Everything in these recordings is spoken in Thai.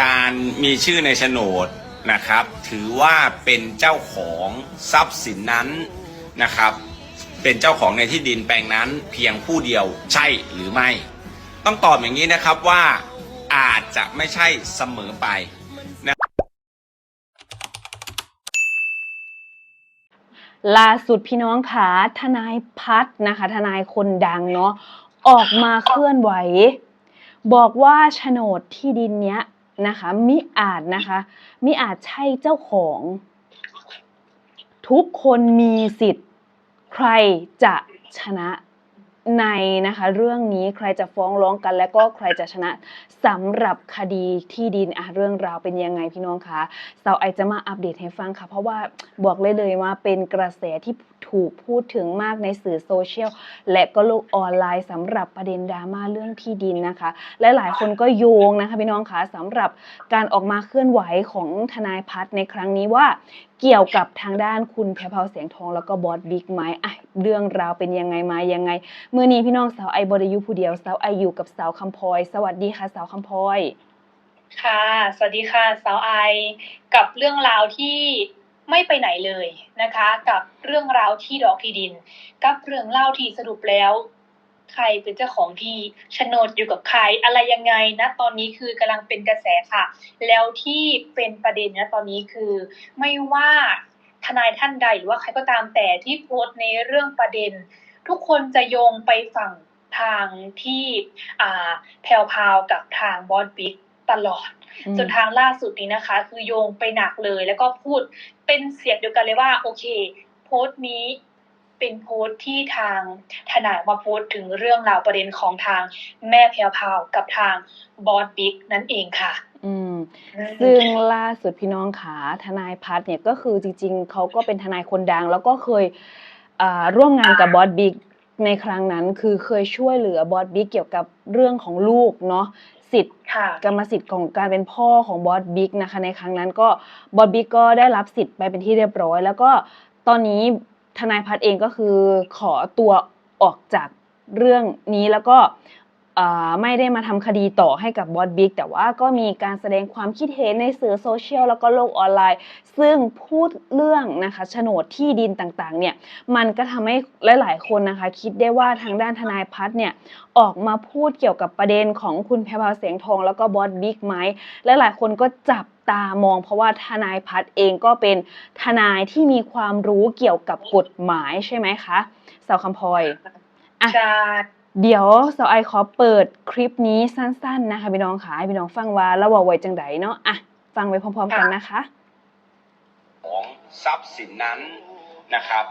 การมีชื่อในโฉนดนะครับ ถือว่าเป็นเจ้าของทรัพย์สินนั้นนะครับ เป็นเจ้าของในที่ดินแปลงนั้นเพียงผู้เดียวใช่หรือไม่ ต้องตอบอย่างนี้นะครับว่าอาจจะไม่ใช่เสมอไปล่าสุดพี่น้องขาทนายพัฒน์นะคะ ทนายคนดังเนาะออกมาเคลื่อนไหว บอกว่าโฉนดที่ดินเนี้ย นะคะมิอาจนะคะมิอาจใช่เจ้าของ ทุกคนมีสิทธิ์ ใครจะชนะในนะคะเรื่องนี้ใครจะฟ้องร้องกันและก็ใครจะชนะสำหรับคดีที่ดินอะเรื่องราวเป็นยังไงพี่น้องคะสาวไอจะมาอัปเดตให้ฟังค่ะ เพราะว่าบอกเลยเลยว่าเป็นกระแสที่ ถูกพูดถึงมากในสื่อโซเชียลและก็โลกออนไลน์สำหรับประเด็นดราม่าเรื่องที่ดินนะคะ และหลายคนก็โยงนะคะพี่น้องคะสำหรับการออกมาเคลื่อนไหวของทนายพัฒน์ในครั้งนี้ว่าเกี่ยวกับทางด้านคุณแพรพาวเสียงทองแล้วก็บอสบิ๊กไหมอะเรื่องราวเป็นยังไงมายังไงเมื่อนี้พี่น้องสาวไอบริยุผู้เดียวสาวไออยู่กับสาวคำพลอย สวัสดีค่ะสาวคำพลอย ค่ะ สวัสดีค่ะสาวไอ กับเรื่องราวที่ ไม่ไปไหนเลยนะคะ กับเรื่องราวที่ดอกที่ดิน กับเรื่องเล่าที่สรุปแล้ว ใครเป็นเจ้าของที่โฉนดอยู่กับใครอะไรยังไงนะตอนนี้คือกำลังเป็นกระแสค่ะ แล้วที่เป็นประเด็นนะตอนนี้คือไม่ว่าทนายท่านใดหรือว่าใครก็ตามแต่ที่โพสต์ในเรื่องประเด็น ทุกคนจะโยงไปฝั่งทางที่อ่าแพลวพาวกับทางบอสบิ๊ก ตลอดอืมจนทางล่าสุดนี้นะคะ คือโยงไปหนักเลย แล้วก็พูดเป็นเสียงเดียวกันเลยว่า โอเค โพสต์นี้เป็นโพสต์ที่ทางทนายออกมาโพสต์ถึงเรื่องราวประเด็นของทางแม่แพลวพราวกับทางบอสบิ๊กนั่นเองค่ะ อืม ซึ่งล่าสุดพี่น้องขาทนายพัฒน์เนี่ยก็คือจริง ๆเขาก็เป็นทนายคนดัง แล้วก็เคยอ่าร่วมงานกับบอสบิ๊กในครั้งนั้นคือเคยช่วยเหลือบอสบิ๊กเกี่ยวกับเรื่องของลูกเนาะ สิทธิ์ค่ะกรรมสิทธิ์ของการเป็นพ่อของบอสบิ๊กนะคะในครั้งนั้นก็บอสบิ๊กก็ได้รับสิทธิ์ไปเป็นที่เรียบร้อย แล้วก็ตอนนี้ทนายพัฒน์เองก็คือขอตัวออกจากเรื่องนี้แล้วก็อ่า ไม่ได้มาทำคดีต่อให้กับบอสบิ๊กแต่ว่าก็มีการแสดงความคิดเห็นในสื่อโซเชียลแล้วก็โลกออนไลน์ ซึ่งพูดเรื่องนะคะโฉนดที่ดินต่างๆเนี่ยมันก็ทำให้หลายๆคนนะคะ คิดได้ว่าทางด้านทนายพัฒน์เนี่ยออกมาพูดเกี่ยวกับประเด็นของคุณแพรวาเสียงทอง แล้วก็บอสบิ๊กไหมและหลายคนก็จับตามองเพราะว่าทนายพัฒน์เองก็เป็นทนายที่มีความรู้เกี่ยวกับกฎหมายใช่ไหมคะสาวคำพลอยอะใช่ เดี๋ยวสาวไอขอเปิดคลิปนี้สั้นๆนะคะพี่น้องค่ะให้พี่น้องฟังว่าเราว่าไว้จังไดเนาะอะฟังไปพร้อมๆกันนะคะ ของทรัพย์สินนั้นนะครับ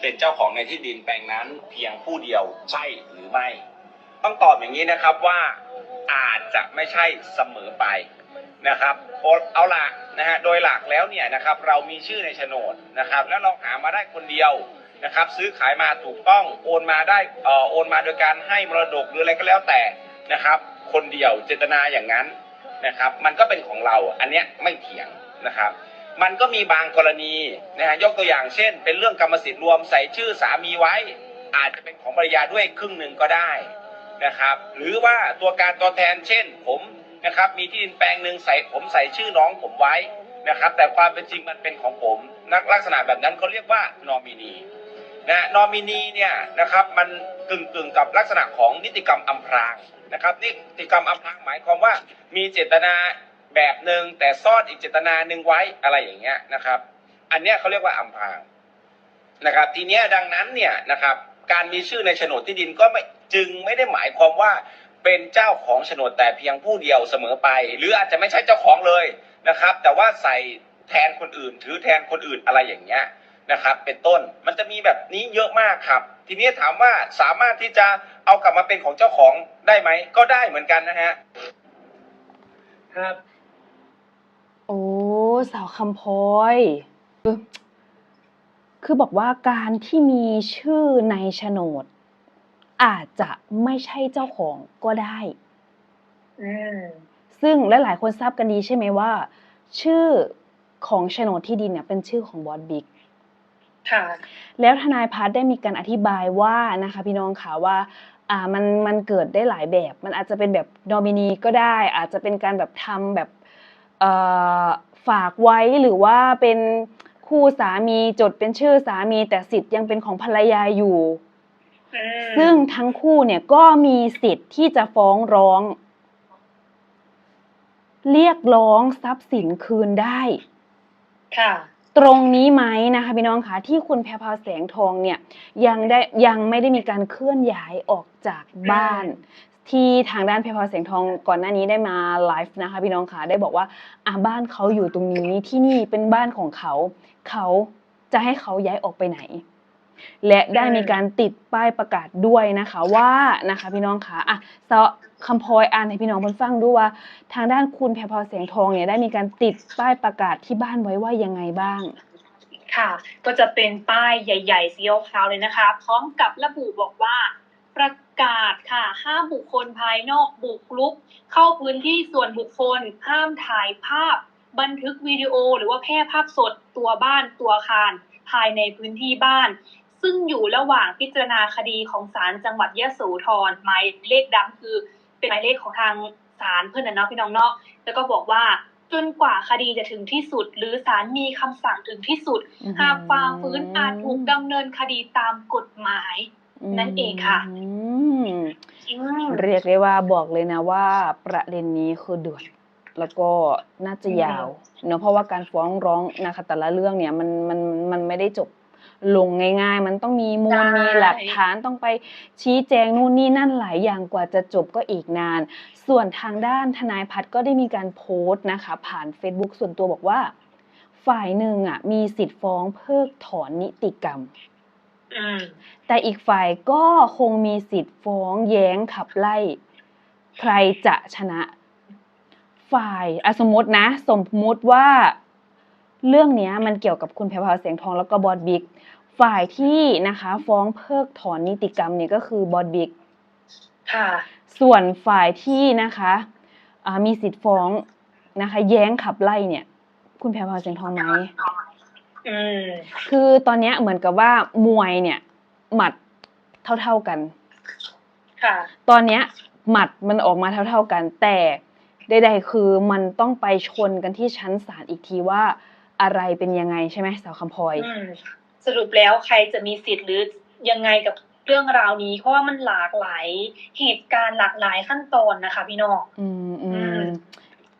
เป็นเจ้าของในที่ดินแปลงนั้นเพียงผู้เดียวใช่หรือไม่ ต้องตอบอย่างนี้นะครับว่าอาจจะไม่ใช่เสมอไปนะครับเอาเอาละนะฮะโดยหลักแล้วเนี่ยนะครับเรามีชื่อในโฉนดนะครับ แล้วเราหามาได้คนเดียว นะครับ ซื้อขายมาถูกต้องโอนมาได้เอ่อโอนมาโดยการให้มรดกหรืออะไรก็แล้วแต่นะครับ คนเดียวเจตนาอย่างนั้นนะครับ มันก็เป็นของเราอันเนี้ยไม่เถียงนะครับ มันก็มีบางกรณีนะฮะยกตัวอย่างเช่น เป็นเรื่องกรรมสิทธิ์รวมใส่ชื่อสามีไว้ อาจจะเป็นของภรรยาด้วยครึ่งหนึ่งก็ได้นะครับ หรือว่าตัวการตัวแทนเช่น ผมนะครับ มีที่ดินแปลงหนึ่งใส่ผมใส่ชื่อน้องผมไว้นะครับ แต่ความเป็นจริงมันเป็นของผมนักลักษณะแบบนั้นเขาเรียกว่านอมินี นะนอมินีเนี่ยนะครับมันกึ่งกึ่งกับลักษณะของนิติกรรมอำพรางนะครับนิติกรรมอำพรางหมายความว่ามีเจตนาแบบหนึ่งแต่ซ่อนอีกเจตนาหนึ่งไว้อะไรอย่างเงี้ยนะครับ อันเนี้ยเขาเรียกว่าอำพรางนะครับ ทีเนี้ยดังนั้นเนี่ยนะครับการมีชื่อในโฉนดที่ดินก็ไม่จึงไม่ได้หมายความว่าเป็นเจ้าของโฉนดแต่เพียงผู้เดียวเสมอไป หรืออาจจะไม่ใช่เจ้าของเลยนะครับ แต่ว่าใส่แทนคนอื่น ถือแทนคนอื่นอะไรอย่างเงี้ย นะครับ เป็นต้นมันจะมีแบบนี้เยอะมากครับ ทีนี้ถามว่าสามารถที่จะเอากลับมาเป็นของเจ้าของได้ไหมก็ได้เหมือนกันนะฮะครับ โอ้สาวคำพลอยคือคือบอกว่าการที่มีชื่อในโฉนด อาจจะไม่ใช่เจ้าของก็ได้ อืมซึ่งหลายๆคนทราบกันดีใช่ไหมว่า ชื่อของโฉนดที่ดินเนี่ยเป็นชื่อของบอสบิ๊ก ค่ะ แล้วทนายพัฒน์ได้มีการอธิบายว่านะคะพี่น้องค่ะว่าอ่ามันมันเกิดได้หลายแบบ มันอาจจะเป็นแบบนอมินีก็ได้ อาจจะเป็นการแบบทำแบบเอ่อฝากไว้หรือว่าเป็นคู่สามีจดเป็นชื่อสามี แต่สิทธิ์ยังเป็นของภรรยาอยู่อืมซึ่งทั้งคู่เนี่ยก็มีสิทธิ์ที่จะฟ้องร้อง เรียกร้องทรัพย์สินคืนได้ ค่ะ ตรงนี้ไหมนะคะพี่น้องคะที่คุณแพรพราวแสงทองเนี่ยยังได้ยังไม่ได้มีการเคลื่อนย้ายออกจากบ้าน ที่ทางด้านแพรพราวแสงทองก่อนหน้านี้ได้มาไลฟ์นะคะพี่น้องคะได้บอกว่าอะบ้านเขาอยู่ตรงนี้ที่นี่เป็นบ้านของเขา เขาจะให้เขาย้ายออกไปไหน และได้มีการติดป้ายประกาศด้วยนะคะว่านะคะพี่น้องคะอะซะคำพลอยอ่านให้พี่น้องเพิ่นฟังดูว่า ทางด้านคุณแพรพราวแสงทองเนี่ยได้มีการติดป้ายประกาศที่บ้านไว้ว่ายังไงบ้างค่ะ ก็จะเป็นป้ายใหญ่ ๆ สีขาวๆเลยนะคะ พร้อมกับระบุบอกว่า ประกาศค่ะ ห้ามบุคคลภายนอกบุกรุก เข้าพื้นที่ส่วนบุคคล ห้ามถ่ายภาพ บันทึกวิดีโอ หรือว่าแพร่ภาพสดตัวบ้านตัวอาคาร ภายในพื้นที่บ้าน ซึ่งอยู่ระหว่างพิจารณาคดีของศาลจังหวัดยะโสธรหมายเลขดังคือ เป็นหมายเลขของทางศาลเพื่อนนะเนาะพี่น้องเนาะแล้วก็บอกว่าจนกว่าคดีจะถึงที่สุด หรือศาลมีคำสั่งถึงที่สุดอือหือหากฝ่าฝืนอาจถูกดำเนินคดีตามกฎหมาย นั่นเองค่ะอืมอืมเรียกได้ว่าบอกเลยนะว่า ประเด็นนี้คือเดือดแล้วก็น่าจะยาว เนอะเพราะว่าการฟ้องร้องนะคะแต่ละเรื่องเนี่ยมันมันมันไม่ได้จบ ลงง่าย ๆ มันต้องมีมูลใช่มีหลักฐานต้องไปชี้แจงนู่นนี่นั่นหลายอย่างกว่าจะจบก็อีกนาน ส่วนทางด้านทนายพัฒน์ก็ได้มีการโพสต์นะคะ ผ่าน Facebook ส่วนตัวบอกว่า ฝ่ายหนึ่งอะ มีสิทธิ์ฟ้องเพิกถอนนิติกรรมอืมแต่อีกฝ่ายก็คงมีสิทธิ์ฟ้องแย้งขับไล่ ใครจะชนะ ฝ่ายอะสมมตินะ สมมุติว่า เรื่องเนี้ยมันเกี่ยวกับคุณแพรวพราวแสงทองแล้วก็บอสบิ๊กฝ่ายที่นะคะฟ้องเพิกถอนนิติกรรมเนี่ยก็คือบอสบิ๊กค่ะ ส่วนฝ่ายที่นะคะอ่ามีสิทธิ์ฟ้องนะคะ แย้งขับไล่เนี่ย คุณแพรวพราวแสงทองไหมอืมคือตอนเนี้ยเหมือนกับว่ามวยเนี่ย หมัดเท่าๆกัน ค่ะ ตอนเนี้ย หมัดมันออกมาเท่าๆกัน แต่ใดๆคือมันต้องไปชนกันที่ชั้นศาลอีกทีว่า อะไรเป็นยังไงใช่ไหมสาวคำพลอยอืมสรุปแล้วใครจะมีสิทธิ์หรือยังไงกับเรื่องราวนี้ เพราะว่ามันหลากหลายเหตุการณ์หลากหลายขั้นตอนนะคะ พี่น้องอืมอือืมม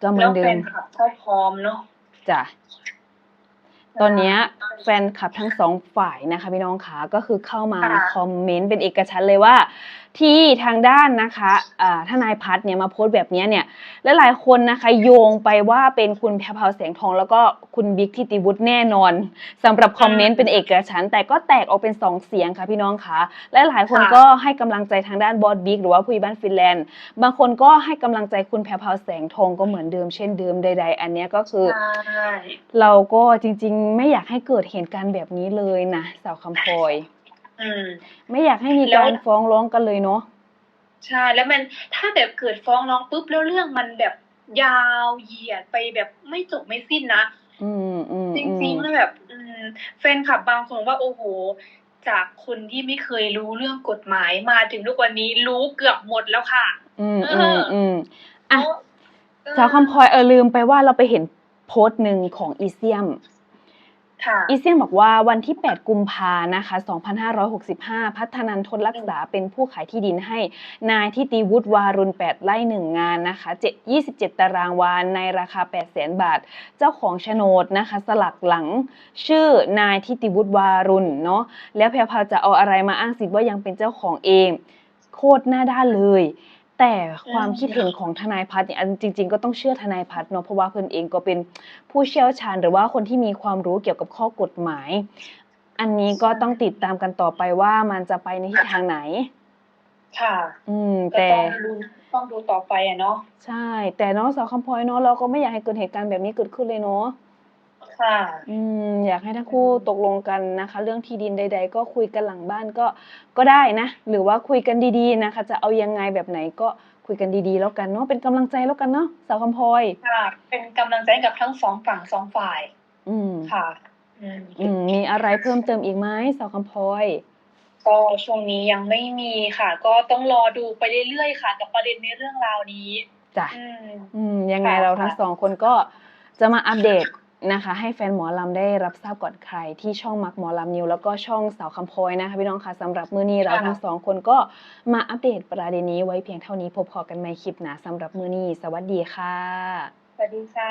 ก็เหมือแล้นวเดิแฟมนคลับก็พร้อมเนาะจ้ะตอนเนี้ยแฟนคลับทั้งสองฝ่ายนะคะพี่น้องคะก็คือเข้ามาค่ะคอมเมนต์เป็นเอกฉันท์เลยว่าที่ทางด้านนะคะอ่าทนายพัฒน์เนี่ยมาโพสต์แบบเนี้ยเนี่ยและหลายคนนะคะโยงไปว่าเป็นคุณแพรพราวแสงทอง แล้วก็คุณบิ๊กทิติวุฒิแน่นอนสำหรับคอมเมนต์เป็นเอกฉันท์แต่ก็แตกออกเป็นสองเสียงค่ะพี่น้องคะและหลายคนค่ะก็ให้กำลังใจทางด้านบอสบิ๊กหรือว่าผู้ใหญ่บ้านฟินแลนด์ บางคนก็ให้กำลังใจคุณแพรพราวแสงทองก็เหมือนเดิมเช่นเดิมใด ๆ อันเนี้ยก็คือใช่เราก็จริงๆ ไม่อยากให้เกิดเหตุการณ์แบบนี้เลยนะสาวคำพลอย อืม ไม่อยากให้มีแล้วการฟ้องร้องกันเลยเนาะ ใช่ แล้วมันถ้าแบบเกิดฟ้องร้องปุ๊บแล้วเรื่องมันแบบยาวเหยียดไปแบบไม่จบไม่สิ้นนะ อืมอืมจอืริงมๆแล้วแบบ อืมแฟนคลับบางคนว่าโอ้โห จากคนที่ไม่เคยรู้เรื่องกฎหมายมาถึงทุกวันนี้รู้เกือบหมดแล้วค่ะ อืมเออืมออืม อะเอสาวคำพลอยเออลืมไปว่าเราไปเห็นโพสต์หนึ่งของอีเซียมค่ะ อีเซียมบอกว่าวันที่ 8 กุมภานะคะ 2565 พัฒนันทนรักษาเป็นผู้ขายที่ดินให้ นายทิติวุฒิวารุณ 8 ไร่ 1 งานนะคะ7 27 ตารางวาในราคา 8 0 0 0 0 0บาท เจ้าของโฉนดนะคะ สลักหลังชื่อนายทิติวุฒิวารุณเนาะแล้วแพรพราวจะเอาอะไรมาอ้างสิทธิ์ว่ายังเป็นเจ้าของเอง โคตรหน้าด้านเลย แต่ความคิดเห็นของทนายพัฒน์เนี่ยอันจริง ๆ ก็ต้องเชื่อทนายพัฒน์เนาะเพราะว่าเพิ่นเองก็เป็นผู้เชี่ยวชาญ หรือว่าคนที่มีความรู้เกี่ยวกับข้อกฎหมาย อันนี้ก็ต้องติดตามกันต่อไปว่ามันจะไปในทิศทางไหน ค่ะ อืมก็แต่ต้องดูต้องดูต่อไปอะเนาะใช่ แต่เน้องสาวคำพลอยเนาะเราก็ไม่อยากให้เกิดเหตุการณ์แบบนี้เกิดขึ้นเลยเนาะ ค่ะ อืมอยากให้ทั้งคู่ตกลงกันนะคะ เรื่องที่ดินใด ๆ ก็คุยกันหลังบ้านก็ก็ได้นะ หรือว่าคุยกันดีๆนะคะ จะเอายังไงแบบไหนก็คุยกันดีๆ แล้วกันเนาะเป็นกำลังใจแล้วกันเนาะสาวคำพลอยค่ะ เป็นกำลังใจให้กับทั้งสองฝั่งสองฝ่ายอืมค่ะ อืม อืมมีอะไรเพิ่มเติมอีกไหมสาวคำพลอย ก็ช่วงนี้ยังไม่มีค่ะ ก็ต้องรอดูไปเรื่อยๆค่ะ กับประเด็นในเรื่องราวนี้ จ้ะ อืม อืมยังไงค่ะเราทั้งค่ะ สองคนก็จะมาอัปเดต นะคะ ให้แฟนหมอลำได้รับทราบก่อนใคร ที่ช่องมักหมอลำนิวแล้วก็ช่องสาวคำพลอยนะคะพี่น้องค่ะสำหรับมื้อนี้เราทั้งสองคนก็มาอัปเดตประเด็นนี้ไว้เพียงเท่านี้พบพอกันใหม่คลิปหน้าสำหรับมื้อนี้ สวัสดีค่ะ สวัสดีค่ะ